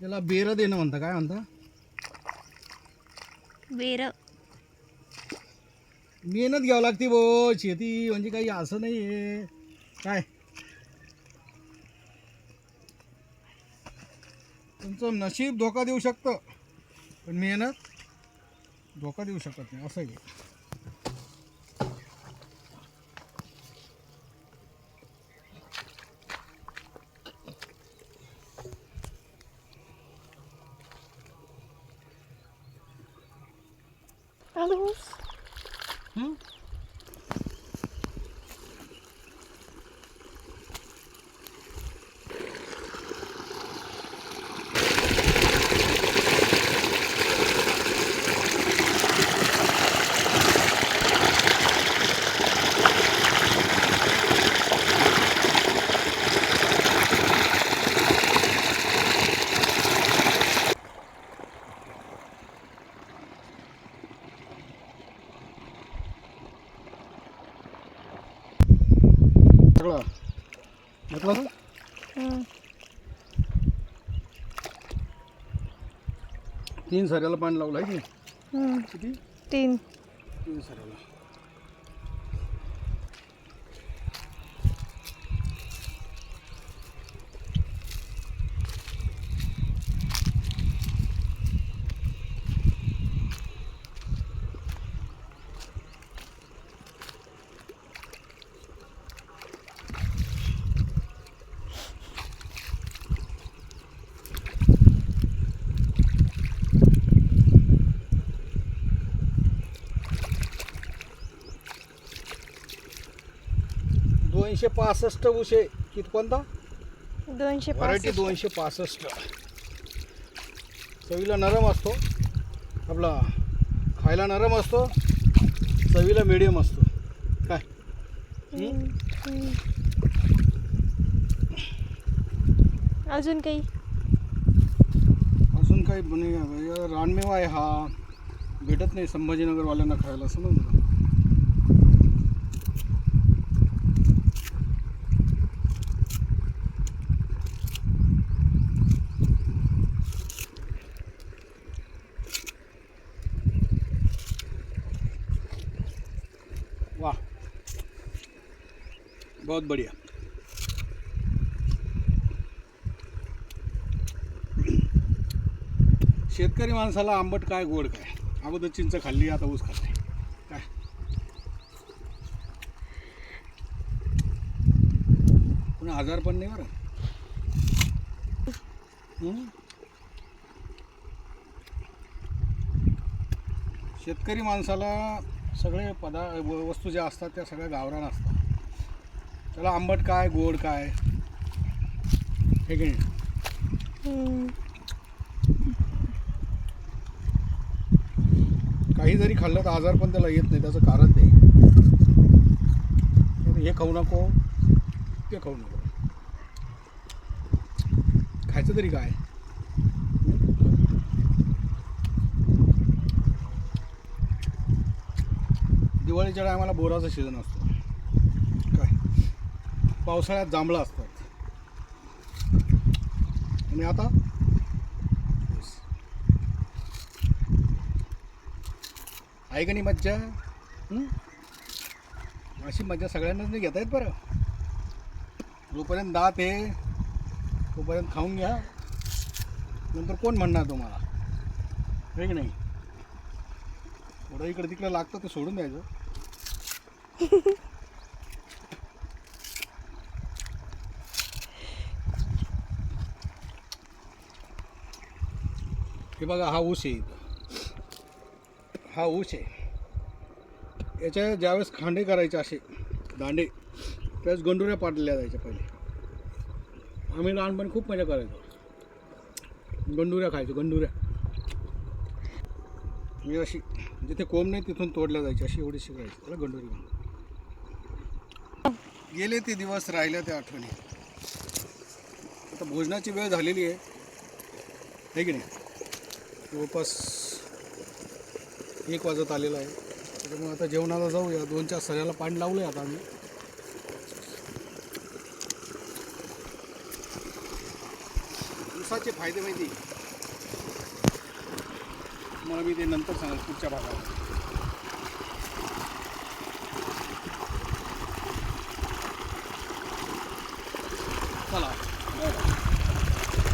त्याला बेर देणं म्हणता काय म्हणता? बेर. मेहनत घ्यावं लागते बो शेती म्हणजे काही असं नाही आहे काय? तुमचं नशीब धोका देऊ शकतं पण मेहनत धोका देऊ शकत नाही असं आहे. हं? सगळं म्हटलं ना हम्म. तीन सऱ्याला पाणी लावलं आहे की हम्म. किती तीन तीन सऱ्याला दोनशे पासष्ट उशे. किती कोणता? दोनशे व्हरायटी पासष्ट दोनशे पासष्ट. चवीला नरम असतो. आपला खायला नरम असतो. चवीला मिडियम असतो. काय? हम्म. हम्म. अजून काही? अजून काही बने रानमेवा आहे हा. भेटत नाही संभाजीनगरवाल्यांना खायला समजलं? वाह बहुत बढ़िया। शेतकरी माणसाला आंबट काय गोड काय? अगोदर चिंच खाल्ली आता ऊस खाल्ली. काय? पण आजार पण नाही बरं? शेतकरी माणसाला सगळे पदा व- वस्तू ज्या असतात त्या सगळ्या गावरान असतात. त्याला आंबट काय गोड काय? हे की नाही काही जरी खाल्लं तर आजार पण त्याला येत नाही त्याचं कारण ते. हे खाऊ नको. ते खाऊ नको. खायचं तरी काय? दिवाळीच्या टायमाला बोराचा सीझन असतो. पावसाळ्यात जांभळं असतात. आणि आता? आहे का नाही मज्जा अशी मज्जा सगळ्यांनाच नाही घेता येत बरं. जोपर्यंत दात आहे तोपर्यंत खाऊन घ्या. नंतर कोण म्हणणार तुम्हाला? हे की नाही? थोडं इकडं तिकडं लागतं ते सोडून द्यायचं. हे बघा हा ऊस आहे हा ऊस आहे. याच्या ज्यावेळेस खांडे करायचे असे दांडे त्यावेळेस गंडुऱ्या पाडल्या जायच्या पहिले. आम्ही लहानपणी खूप मजा करायचो. गंडुऱ्या खायचो गंडुऱ्या. म्हणजे अशी जिथे कोंब नाही तिथून तोडल्या जायची अशी एवढी शिकायची. त्याला गंडुरी म्हणून गेले ते दिवस राहिल्या त्या आठवणी. आता भोजनाची वेळ झालेली आहे. है की नाही? जवळपास एक वाजत आलेला आहे. त्याच्यामुळे आता जेवणाला जाऊया. दोन चार सऱ्याला पाणी लावलं आहे आता आम्ही. ऊसाचे फायदे माहिती मला मी ते नंतर सांगेल पुढच्या भागात